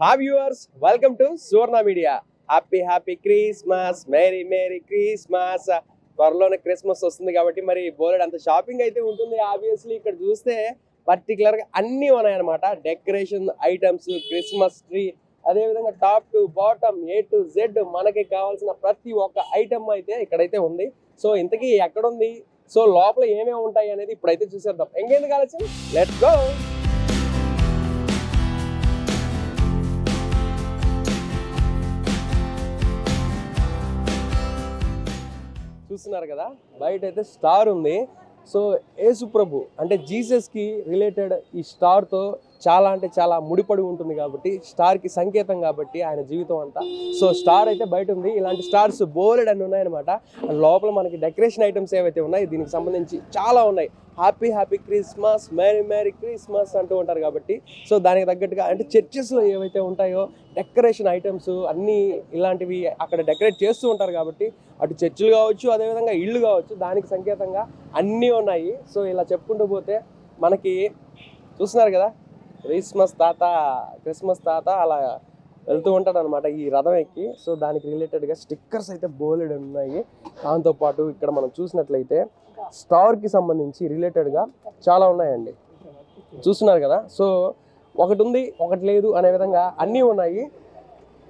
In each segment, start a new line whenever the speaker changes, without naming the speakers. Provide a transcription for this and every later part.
హా viewers welcome to Suvarna media happy happy Christmas merry merry Christmas త్వరలోనే Christmas వస్తుంది కాబట్టి మరి బోలెడ్ అంత షాపింగ్ అయితే ఉంటుంది ఆబ్వియస్లీ ఇక్కడ చూస్తే పర్టికులర్గా గా అన్ని ఉన్నాయన్నమాట. డెకరేషన్ ఐటమ్స్ క్రిస్మస్ ట్రీ అదే విధంగా top to bottom A to Z మనకి కావాల్సిన ప్రతి ఒక్క ఐటమ్ అయితే ఇక్కడైతే ఉంది. సో ఇంతకీ ఎక్కడ ఉంది సో లోపల ఏమేమి ఉంటాయి అనేది ఇప్పుడైతే చూసేద్దాం. ఇంకెందుకు ఆలోచన లెట్స్ గో చూస్తున్నారు కదా బయట అయితే స్టార్ ఉంది. సో యేసు ప్రభు అంటే జీసస్కి రిలేటెడ్ ఈ స్టార్తో చాలా అంటే చాలా ముడిపడి ఉంటుంది కాబట్టి స్టార్కి సంకేతం కాబట్టి ఆయన జీవితం అంతా. సో స్టార్ అయితే బయట ఉంది. ఇలాంటి స్టార్స్ బోలెడ్ అని ఉన్నాయన్నమాట. లోపల మనకి డెకరేషన్ ఐటమ్స్ ఏవైతే ఉన్నాయి దీనికి సంబంధించి చాలా ఉన్నాయి. Happy happy Christmas merry merry Christmas అంటూ ఉంటారు కాబట్టి సో దానికి తగ్గట్టుగా అంటే చర్చెస్లో ఏవైతే ఉంటాయో డెకరేషన్ ఐటమ్స్ అన్నీ ఇలాంటివి అక్కడ డెకరేట్ చేస్తూ ఉంటారు కాబట్టి అటు చర్చిలు కావచ్చు అదేవిధంగా ఇళ్ళు కావచ్చు దానికి సంకేతంగా అన్నీ ఉన్నాయి. సో ఇలా చెప్పుకుంటూ పోతే మనకి చూస్తున్నారు కదా క్రిస్మస్ తాత క్రిస్మస్ తాత అలా వెళ్తూ ఉంటాడు అనమాట ఈ రథం ఎక్కి. సో దానికి రిలేటెడ్గా స్టిక్కర్స్ అయితే బోలెడ్ ఉన్నాయి. దాంతోపాటు ఇక్కడ మనం చూసినట్లయితే స్టార్కి సంబంధించి రిలేటెడ్గా చాలా ఉన్నాయండి. చూస్తున్నారు కదా? సో ఒకటి ఉంది ఒకటి లేదు అనే విధంగా అన్నీ ఉన్నాయి.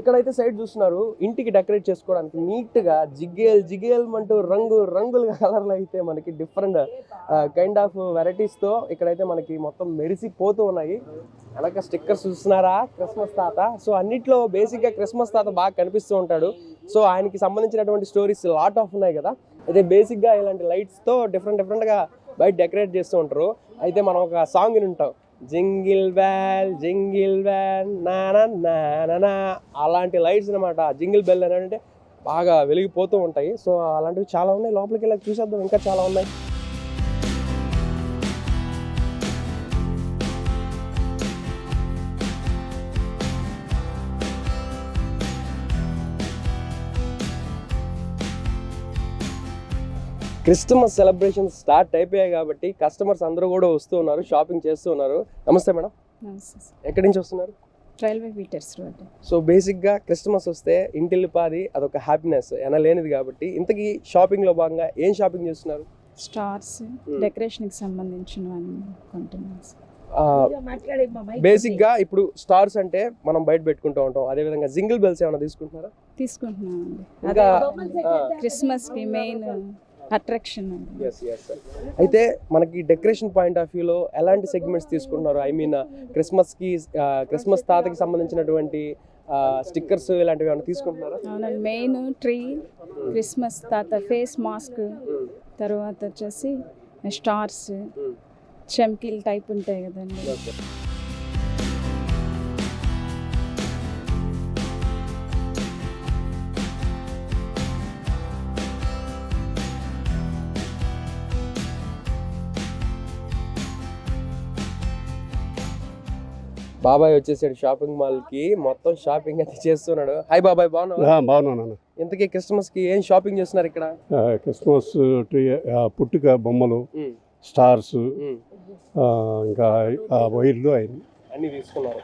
ఇక్కడైతే సైడ్ చూస్తున్నారు ఇంటికి డెకరేట్ చేసుకోవడానికి నీట్గా జిగేల్ జిగేల్ అంటూ రంగు రంగుల కలర్లు అయితే మనకి డిఫరెంట్ కైండ్ ఆఫ్ వెరైటీస్తో ఇక్కడైతే మనకి మొత్తం మెరిసిపోతూ ఉన్నాయి. వెనక స్టిక్కర్స్ చూస్తున్నారా? క్రిస్మస్ తాత. సో అన్నిట్లో బేసిక్గా క్రిస్మస్ తాత బాగా కనిపిస్తూ ఉంటాడు. సో ఆయనకి సంబంధించినటువంటి స్టోరీస్ లాట్ ఆఫ్ ఉన్నాయి కదా. అయితే బేసిక్గా ఇలాంటి లైట్స్తో డిఫరెంట్ డిఫరెంట్గా బయట డెకరేట్ చేస్తూ ఉంటారు. అయితే మనం ఒక సాంగ్ వింటాం జింగిల్ బ్యాల్ జింగిల్ బ్యాల్ నా అలాంటి లైట్స్ అనమాట జింగిల్ బెల్ అని అంటే బాగా వెలిగిపోతూ ఉంటాయి. సో అలాంటివి చాలా ఉన్నాయి. లోపలికి వెళ్ళి చూసేద్దాం. ఇంకా చాలా ఉన్నాయి. క్రిస్టమస్ సెలబ్రేషన్ స్టార్ట్ అయిపోయాయి కాబట్టి కస్టమర్స్ అందరూ కూడా వస్తూ ఉన్నారు షాపింగ్ చేస్తూ ఉన్నారు. నమస్తే మేడం. ఎక్కడి నుంచి వస్తున్నారు?
రైల్వే పీటర్స్ రోడ్
సో బేసిక్గా క్రిస్టమస్ వస్తే ఇంటిల్లిపాది అదొక హ్యాపీనెస్ ఎనలేనిది కాబట్టి ఇంతకీ షాపింగ్లో భాగంగా ఏం షాపింగ్ చేస్తున్నారు?
స్టార్స్ డెకరేషన్కి సంబంధించినవన్నీ కొంటున్నాం సార్.
బేసిక్గా ఇప్పుడు స్టార్స్ అంటే మనం బయట పెట్టుకుంటూ ఉంటాం. అదేవిధంగా జింగిల్ బెల్స్ ఏమైనా తీసుకుంటున్నారా?
తీసుకుంటున్నామండి.
ఇంకా
క్రిస్మస్కి మెయిన్ అట్రాక్షన్
అయితే మనకి డెకరేషన్ పాయింట్ ఆఫ్ వ్యూలో ఎలాంటి సెగ్మెంట్స్ తీసుకుంటున్నారు? ఐ మీన్ క్రిస్మస్కి క్రిస్మస్ తాతకి సంబంధించినటువంటి స్టిక్కర్స్ ఇలాంటివి ఏమైనా తీసుకుంటున్నారా?
అవునండి. మెయిన్ ట్రీ క్రిస్మస్ తాత ఫేస్ మాస్క్ తర్వాత వచ్చేసి స్టార్స్ చెమ్కీలు టైప్ ఉంటాయి కదండి.
బాబాయ్ వచ్చేసాడు షాపింగ్ మాల్కి. మొత్తం షాపింగ్ అయితే చేస్తున్నాడు. హాయ్ బాబాయ్ బాగున్నావు?
బాగున్నాను నాన్న.
ఇంతకీ క్రిస్మస్కి ఏం షాపింగ్ చేస్తున్నారు ఇక్కడ?
క్రిస్మస్ పుట్టుక బొమ్మలు స్టార్స్ ఇంకా వైర్లు అవి
అన్ని తీసుకున్నారు.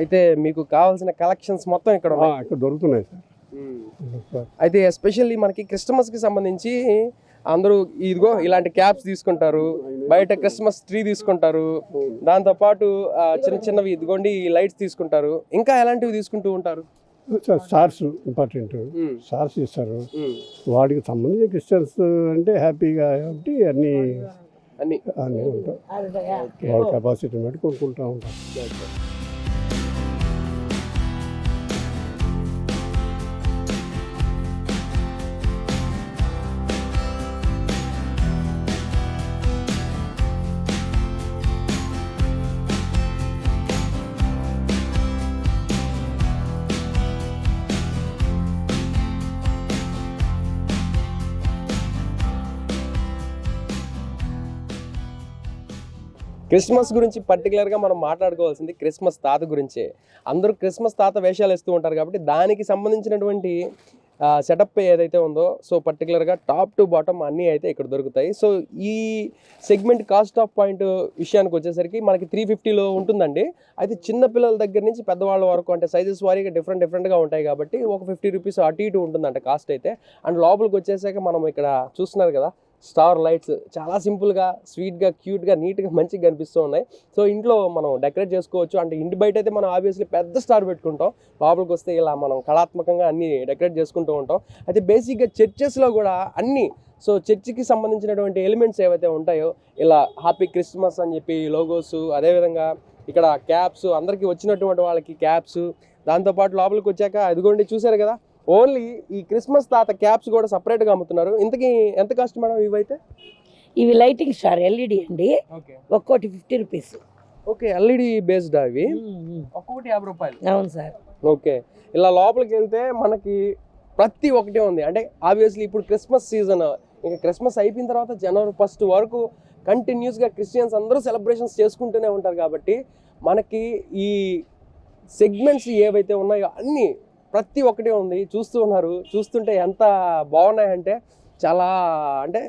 అయితే మీకు కావాల్సిన కలెక్షన్స్ మొత్తం ఇక్కడ
ఇక్కడ దొరుకుతున్నాయి సార్.
అయితే ఎస్పెషల్లీ మనకి క్రిస్టమస్కి సంబంధించి అందరూ ఇదిగో ఇలాంటి క్యాప్స్ తీసుకుంటారు బయట క్రిస్మస్ ట్రీ తీసుకుంటారు దాంతో పాటు ఆ, చిన్న చిన్నవి ఇదిగోండి ఈ లైట్స్ తీసుకుంటారు. ఇంకా ఎలాంటివి తీసుకుంటూ ఉంటారు?
Stars important. స్టార్స్ ఇస్తారు. వాటికి సంబంధించి క్రిస్టియన్స్ అంటే హ్యాపీగా కాబట్టి అన్ని
అన్ని.
అన్నీ ఉంటాయి. వాళ్ళ కెపాసిటీ బట్టి కొనుక్కుంటూ ఉంటాం.
క్రిస్మస్ గురించి పర్టికులర్గా మనం మాట్లాడుకోవాల్సింది క్రిస్మస్ తాత గురించే. అందరూ క్రిస్మస్ తాత వేషాలు వేస్తూ ఉంటారు కాబట్టి దానికి సంబంధించినటువంటి సెటప్ ఏదైతే ఉందో సో పర్టికులర్గా టాప్ టు బాటమ్ అన్నీ అయితే ఇక్కడ దొరుకుతాయి. సో ఈ సెగ్మెంట్ కాస్ట్ ఆఫ్ పాయింట్ విషయానికి వచ్చేసరికి మనకి త్రీ ఫిఫ్టీలో ఉంటుందండి. అయితే చిన్నపిల్లల దగ్గర నుంచి పెద్దవాళ్ళ వరకు అంటే సైజెస్ వారీగా డిఫరెంట్ డిఫరెంట్గా ఉంటాయి కాబట్టి ఒక ఫిఫ్టీ రూపీస్ అటు ఇటు ఉంటుందంట కాస్ట్ అయితే. అండ్ లోపలికి వచ్చేసాక మనం ఇక్కడ చూస్తున్నారు కదా స్టార్ లైట్స్ చాలా సింపుల్గా స్వీట్గా క్యూట్గా నీట్గా మంచిగా కనిపిస్తూ ఉన్నాయి. సో ఇంట్లో మనం డెకరేట్ చేసుకోవచ్చు. అంటే ఇంటి బయట అయితే మనం ఆబ్వియస్లీ పెద్ద స్టార్ పెట్టుకుంటాం. లోపలికి వస్తే ఇలా మనం కళాత్మకంగా అన్ని డెకరేట్ చేసుకుంటూ ఉంటాం. అయితే బేసిక్గా చర్చెస్లో కూడా అన్నీ సో చర్చికి సంబంధించినటువంటి ఎలిమెంట్స్ ఏవైతే ఉంటాయో ఇలా హ్యాపీ క్రిస్మస్ అని చెప్పి లోగోస్ అదేవిధంగా ఇక్కడ క్యాప్స్ అందరికీ వచ్చినటువంటి వాళ్ళకి క్యాప్స్ దాంతోపాటు లోపలికి వచ్చాక అదిగోండి చూసారు కదా ఓన్లీ ఈ క్రిస్మస్ తాత క్యాప్స్ కూడా సపరేట్గా అమ్ముతున్నారు. ఇంతకీ ఎంత కాస్ట్ మేడం ఇవైతే?
ఇవి లైటింగ్ స్టార్ ఎల్ఈడి అండి.
ఓకే.
ఒక్కోటి fifty rupees.
Okay LED based అవి ఒక్కొక్కటి యాభై రూపాయలు.
అవును సార్.
ఓకే. ఇలా లోపలికి వెళ్తే మనకి ప్రతి ఒక్కటే ఉంది. అంటే ఆబ్వియస్లీ ఇప్పుడు క్రిస్మస్ సీజన్. ఇంకా క్రిస్మస్ అయిపోయిన తర్వాత జనవరి ఫస్ట్ వరకు కంటిన్యూస్గా క్రిస్టియన్స్ అందరూ సెలబ్రేషన్స్ చేసుకుంటూనే ఉంటారు కాబట్టి మనకి ఈ సెగ్మెంట్స్ ఏవైతే ఉన్నాయో అన్నీ ప్రతి ఒక్కటే ఉంది. చూస్తూ ఉన్నారు. చూస్తుంటే ఎంత బాగున్నాయంటే చాలా అంటే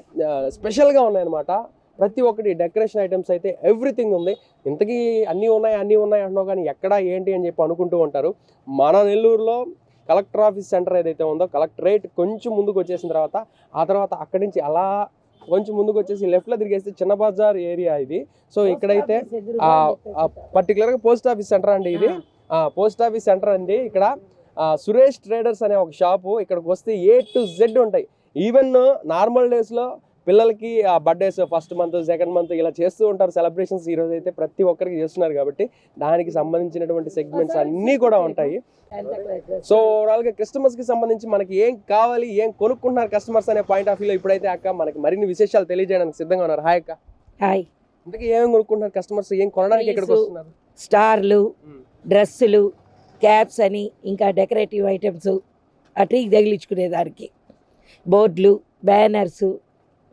స్పెషల్గా ఉన్నాయన్నమాట. ప్రతి ఒక్కటి డెకరేషన్ ఐటమ్స్ అయితే ఎవ్రీథింగ్ ఉంది. ఇంతకీ అన్నీ ఉన్నాయి అన్నీ ఉన్నాయి అంటున్నావు కానీ ఎక్కడ ఏంటి అని చెప్పి అనుకుంటూ ఉంటారు. మన నెల్లూరులో కలెక్టర్ ఆఫీస్ సెంటర్ ఏదైతే ఉందో కలెక్టరేట్ కొంచెం ముందుకు వచ్చేసిన తర్వాత ఆ తర్వాత అక్కడి నుంచి అలా కొంచెం ముందుకు వచ్చేసి లెఫ్ట్లో తిరిగేస్తే చిన్న బజార్ ఏరియా ఇది. సో ఇక్కడైతే పర్టికులర్గా పోస్ట్ ఆఫీస్ సెంటర్ అండి ఇది. పోస్ట్ ఆఫీస్ సెంటర్ అండి. ఇక్కడ సురేష్ ట్రేడర్స్ అనే ఒక షాపు ఇక్కడికి వస్తే ఏ టు జెడ్ ఉంటాయి. ఈవెన్ నార్మల్ డేస్లో పిల్లలకి ఆ birthdays first month second month ఇలా చేస్తూ ఉంటారు. సెలబ్రేషన్స్ ఈ రోజు అయితే ప్రతి ఒక్కరికి చేస్తున్నారు కాబట్టి దానికి సంబంధించినటువంటి సెగ్మెంట్స్ అన్నీ కూడా ఉంటాయి. సో ఓవరాల్గా కస్టమర్స్కి సంబంధించి మనకి ఏం కావాలి ఏం కొనుక్కుంటున్నారు కస్టమర్స్ అనే పాయింట్ ఆఫ్ వ్యూలో ఇప్పుడైతే అక్క మనకి మరిన్ని విశేషాలు తెలియజేయడానికి సిద్ధంగా ఉన్నారు. హాయ్ అక్క.
హాయ్
ఇంతకీ ఏమేమి కొనుక్కుంటున్నారు కస్టమర్స్ ఏం కొనడానికి ఇక్కడికి
Please.
వస్తున్నారు?
స్టార్లు డ్రెస్సులు క్యాప్స్ అని ఇంకా డెకరేటివ్ ఐటమ్స్ ఆ ట్రీకి తగిలించుకునే దానికి బోర్డులు బ్యానర్స్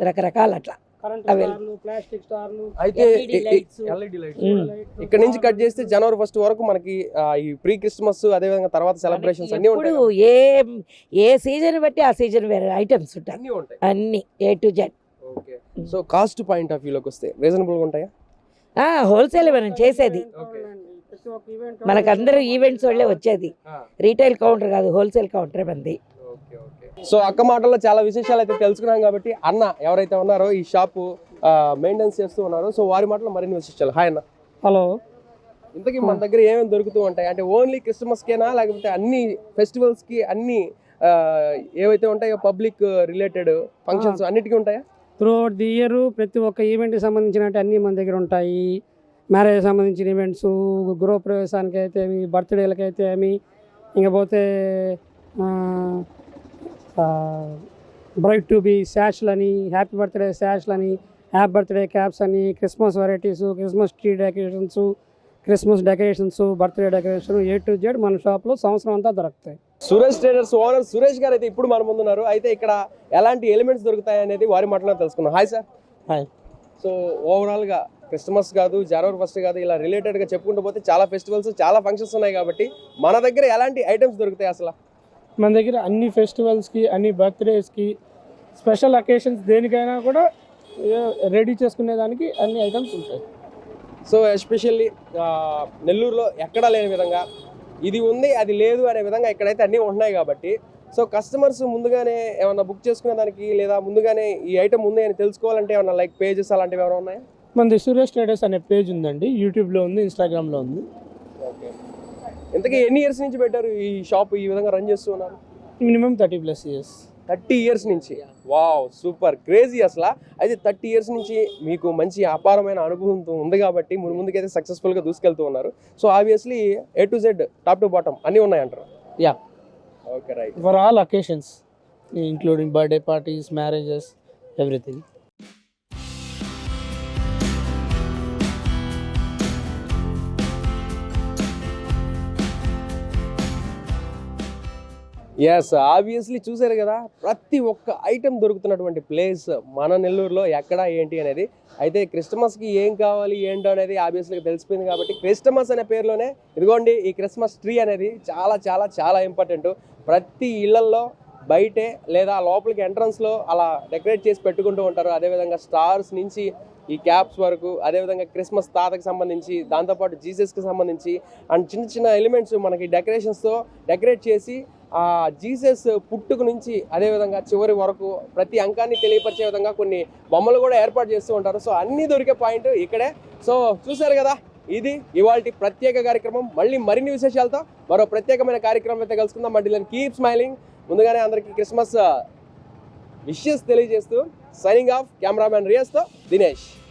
రకరకాలు అట్లా.
అయితే లైట్స్.
Mm.
ఇక్కడ నుంచి కట్ చేస్తే జనవరి ఫస్ట్ వరకు మనకి ఈ ప్రీ క్రిస్మస్ అదే విధంగా తర్వాత సెలబ్రేషన్స్ అన్ని
ఇప్పుడు
ఉంటాయి
ఏ ఏ సీజన్ బట్టి ఆ సీజన్ వేరే ఐటమ్స్ ఉంటాయి.
అన్ని ఉంటాయి.
అన్ని A to Z.
Okay. So cost point of వ్యూలోకి వస్తే రీజనబుల్గా ఉంటాయా
హోల్సేల్ మనం చేసేది. మనకందరూ ఈవెంట్స్ వాళ్ళే వచ్చేది. రీటైల్ కౌంటర్ కాదు హోల్సేల్ కౌంటర్ మంది.
సో అక్క మాటల్లో చాలా విశేషాలు అయితే తెలుసుకున్నాం కాబట్టి అన్న ఎవరైతే ఉన్నారో ఈ షాపు మెయింటెనెన్స్ చేస్తూ ఉన్నారో సో వారి మాటలో మరిన్ని విశేషాలు. హాయ్ అన్న.
హలో
ఇంతకీ మన దగ్గర ఏమేమి దొరుకుతూ ఉంటాయి? అంటే ఓన్లీ క్రిస్మస్ కేనా లేకపోతే అన్ని ఫెస్టివల్స్కి అన్ని ఏవైతే ఉంటాయో పబ్లిక్ రిలేటెడ్ ఫంక్షన్స్ అన్నిటికీ ఉంటాయా?
త్రూ అవుట్ ది ఇయర్ ప్రతి ఒక్క ఈవెంట్కి సంబంధించిన అన్ని మన దగ్గర ఉంటాయి. మ్యారేజ్ సంబంధించిన ఈవెంట్స్ గృహప్రవేశానికి అయితే ఏమి బర్త్డేలకి అయితే ఏమి ఇంకపోతే బ్రైట్ టు బి శాష్లని హ్యాపీ బర్త్డే శాష్లని హ్యాపీ బర్త్డే క్యాప్స్ అని Christmas varieties Christmas tree decorations Christmas decorations birthday decoration A to Z మన షాప్లో సంవత్సరం అంతా దొరుకుతాయి.
సురేష్ ట్రేడర్స్ ఓనర్ సురేష్ గారు అయితే ఇప్పుడు మన ముందున్నారు. అయితే ఇక్కడ ఎలాంటి ఎలిమెంట్స్ దొరుకుతాయి అనేది వారి మాటలో తెలుసుకుందాం. హాయ్ సార్
హాయ్
సో ఓవరాల్గా క్రిస్మస్ కాదు జనవరి ఫస్ట్ కాదు ఇలా రిలేటెడ్గా చెప్పుకుంటూ పోతే చాలా ఫెస్టివల్స్ చాలా ఫంక్షన్స్ ఉన్నాయి కాబట్టి మన దగ్గర ఎలాంటి ఐటమ్స్ దొరుకుతాయి అసలు?
మన దగ్గర అన్ని ఫెస్టివల్స్కి అన్ని బర్త్డేస్కి స్పెషల్ అకేషన్స్ దేనికైనా కూడా రెడీ చేసుకునే దానికి అన్ని ఐటమ్స్ ఉంటాయి.
సో ఎస్పెషల్లీ నెల్లూరులో ఎక్కడా లేని విధంగా ఇది ఉంది అది లేదు అనే విధంగా ఇక్కడైతే అన్నీ ఉంటున్నాయి కాబట్టి సో కస్టమర్స్ ముందుగానే ఏమన్నా బుక్ చేసుకునే దానికి లేదా ముందుగానే ఈ ఐటమ్ ఉంది అని తెలుసుకోవాలంటే ఏమన్నా లైక్ పేజెస్ అలాంటివి ఏమైనా ఉన్నాయా?
మనది సురేష్ ట్రేడర్స్ అనే పేజ్ ఉందండి. యూట్యూబ్లో ఉంది ఇన్స్టాగ్రామ్లో ఉంది.
ఓకే. ఇంతకీ ఎన్ని ఇయర్స్ నుంచి పెట్టారు ఈ షాప్ ఈ విధంగా రన్ చేస్తూ ఉన్నారు?
Minimum thirty plus years.
Thirty years నుంచి? Wow super. క్రేజీ అసలు. అయితే థర్టీ ఇయర్స్ నుంచి మీకు మంచి అపారమైన అనుభవం ఉంది కాబట్టి ముందు ముందుకైతే సక్సెస్ఫుల్గా దూసుకెళ్తూ ఉన్నారు. So obviously A to Z top to bottom అన్నీ ఉన్నాయంటారు?
Ya
okay right
for all occasions including birthday parties marriages everything
yes obviously చూసారు కదా. ప్రతి ఒక్క ఐటెం దొరుకుతున్నటువంటి ప్లేస్ మన నెల్లూరులో ఎక్కడ ఏంటి అనేది. అయితే క్రిస్టమస్కి ఏం కావాలి ఏంటో అనేది ఆబ్వియస్లీ తెలిసిపోయింది కాబట్టి క్రిస్టమస్ అనే పేరులోనే ఇదిగోండి ఈ క్రిస్మస్ ట్రీ అనేది చాలా చాలా చాలా ఇంపార్టెంట్ ప్రతి ఇళ్ళల్లో బయటే లేదా లోపలికి ఎంట్రన్స్లో అలా డెకరేట్ చేసి పెట్టుకుంటూ ఉంటారు. అదేవిధంగా స్టార్స్ నుంచి ఈ క్యాప్స్ వరకు అదేవిధంగా క్రిస్మస్ తాతకి సంబంధించి దాంతోపాటు జీసస్కి సంబంధించి అండ్ చిన్న చిన్న ఎలిమెంట్స్ మనకి డెకరేషన్స్తో డెకరేట్ చేసి ఆ జీసస్ పుట్టుకు నుంచి అదేవిధంగా చివరి వరకు ప్రతి అంకాన్ని తెలియపరిచే విధంగా కొన్ని బొమ్మలు కూడా ఏర్పాటు చేస్తూ ఉంటారు. సో అన్నీ దొరికే పాయింట్ ఇక్కడే. సో చూసారు కదా? ఇది ఇవాళ ప్రత్యేక కార్యక్రమం. మళ్ళీ మరిన్ని విశేషాలతో మరో ప్రత్యేకమైన కార్యక్రమం అయితే కలుసుకుందాం. మళ్ళీ కీప్ స్మైలింగ్ ముందుగానే అందరికీ క్రిస్మస్ విషెస్ తెలియజేస్తూ సైనింగ్ ఆఫ్ కెమెరామ్యాన్ రియాస్తో దినేష్